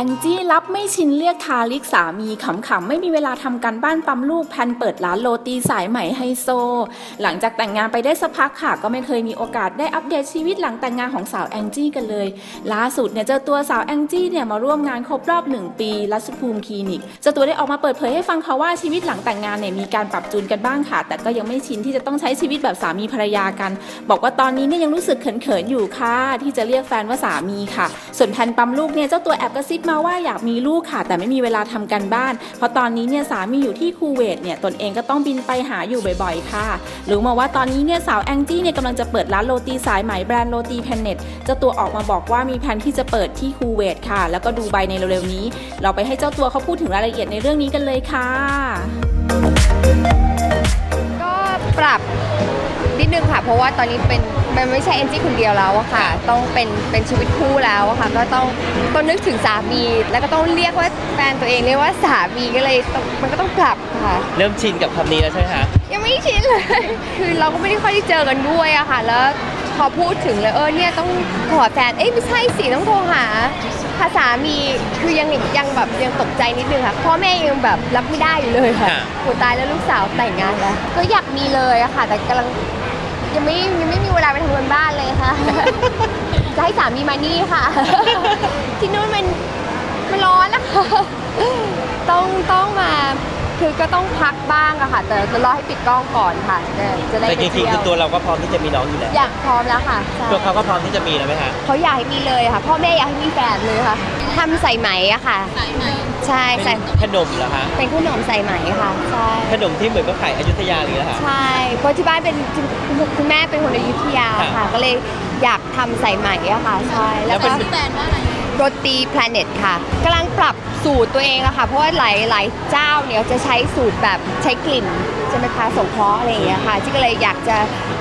องจี้รับไม่ชินเรียกทาลิกสามีขำๆไม่มีเวลาทำการบ้านปั๊มลูกแพนเปิดร้านโรตีสายใหม่ไฮโซ หลังจากแต่งงานไปได้สักพักค่ะ ก็ไม่เคยมีโอกาสได้อัปเดตชีวิตหลังแต่งงานของสาวแองจี้กันเลย ล่าสุดเนี่ยเจอตัวสาวแองจี้เนี่ยมาร่วมงานครบรอบหนึ่งปีรัชภูมิคลินิกเจ้าตัวได้ออกมาเปิดเผยให้ฟังค่ะว่าชีวิตหลังแต่งงานเนี่ยมีการปรับจูนกันบ้างค่ะ แต่ก็ยังไม่ชินที่จะต้องใช้ชีวิตแบบสามีภรรยากัน บอกว่าตอนนี้เนี่ยยังรู้สึกเขินๆอยู่ค่ะที่จะเรียกแฟนว่าสามีค่ะ ส่วนแพนปั๊มลูกเนี่ยเจ้าตัวแอบกระซิบมาว่าอยากมีลูกค่ะ แต่ไม่มีเวลาทำกันบ้าน เพราะตอนนี้เนี่ยสามีอยู่ที่คูเวตเนี่ยตนเองก็ต้องบินไปหาอยู่บ่อยๆ ค่ะรู้มาว่าตอนนี้เนี่ยสาวแองจี้เนี่ยกำลังจะเปิดร้านโรตีสายไหมแบรนด์โรตีแพนเน็ตเจ้าตัวออกมาบอกว่ามีแผนที่จะเปิดที่คูเวตค่ะ แล้วก็ดูไบในเร็วๆนี้ เราไปให้เจ้าตัวเขาพูดถึงรายละเอียดในเรื่องนี้กันเลยค่ะ ก็ปรับ นิดนึงค่ะ เพราะว่าตอนนี้เป็นมันไม่ใช่เอนจี้คนเดียวแล้วอะค่ะ ต้องเป็นเป็นชีวิตคู่แล้วอะค่ะ ก็ต้องต้องนึกถึงสามี แล้วก็ต้องเรียกว่าแฟนตัวเองเรียกว่าสามีก็เลยต้องมันก็ต้องปรับค่ะ เริ่มชินกับคำนี้แล้วใช่ไหมคะยังไม่ชินเลย คือเราก็ไม่ได้ค่อยได้เจอกันด้วยอะค่ะ แล้วพอพูดถึงเลยเออเนี่ยต้องโทรหาแฟน เอ้ยไม่ใช่สิต้องโทรหาหาสามีคือยังยังแบบยังตกใจนิดนึงค่ะพ่อแม่ยังแบบรับไม่ได้อยู่เลยค่ะค่ะ โหตายแล้วลูกสาวแต่งงานแล้วก็อยากมีเลยอะค่ะ แต่กำลัง ยังไม่ยังไม่มีเวลาไปทำงานบ้านเลยค่ะ จะให้สามีมานี่ค่ะ ที่นู่นมันมันร้อนนะคะต้องต้องมาคือก็ต้องพักบ้างอะค่ะ แต่จะรอให้ปิดกล้องก่อนค่ะจะจะได้แต่ไปจริงเที่ๆยคือวตัวเราก็พร้อมที่จะมีน้องอยู่แล้วอยากพร้อมแล้วค่ะใช่ตัวเขาก็พร้อมที่จะมีแล้วไหมคะเขาอยากให้มีเลยค่ะ พ่อแม่อยากให้มีแฟนเลยค่ะ ทำใส่ไหมอะค่ะใส่ไหมใช่ใส่เป็นขนมเหรอคะเป็นขนมใส่ไหมค่ะใช่ขนมที่เหมือนก็ขายอยุธยาเลยเหรอคะ ใช่เพราะที่บ้านเป็นคุณแม่เป็นคนอยุธยาค่ะ ค่ะ ก็เลยอยากทำใส่ไหมอะค่ะใช่แล้วก็แล้วเป็นแฟนว่าอะไร โรตีแพลเน็ตค่ะกำลังปรับ สูตรตัวเองอะค่ะ เพราะว่าหลายหลายเจ้าเนี่ยจะใช้สูตรแบบใช้กลิ่นใช่ไหมคะสงเคราะห์อะไรอย่างเงี้ยค่ะที่ก็เลยอยากจะ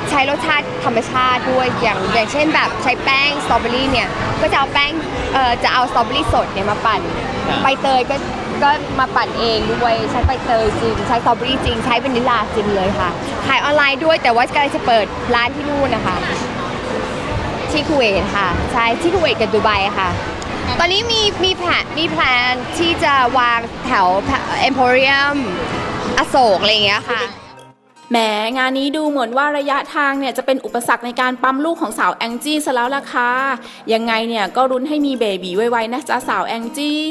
ใช้รสชาติธรรมชาติด้วยอย่างอย่างเช่นแบบใช้แป้งสตรอเบอรี่เนี่ยก็จะเอาแป้งเอ่อจะเอาสตรอเบอรี่สดเนี่ยมาปั่นค่ะใบเตยก็ก็มาปั่นเองด้วยใช้ใบเตยจริงใช้สตรอเบอรี่จริงใช้วานิลลาจริงเลยค่ะขายออนไลน์ด้วยแต่ว่ากำลังจะเปิดร้านที่นู่นนะคะที่คูเวตค่ะใช่ที่คูเวตกับดูไบค่ะ ตอนนี้มีมีแผนมีแผนที่จะวางแถวเอ็มโพเรียมอโศกอะไรอย่างเงี้ยค่ะ แหมงานนี้ดูเหมือนว่าระยะทางเนี่ยจะเป็นอุปสรรคในการปั๊มลูกของสาวแองจี้ซะแล้วล่ะค่ะยังไงเนี่ยก็รุ้นให้มีเบบีไวๆนะจ๊ะสาวแองจี้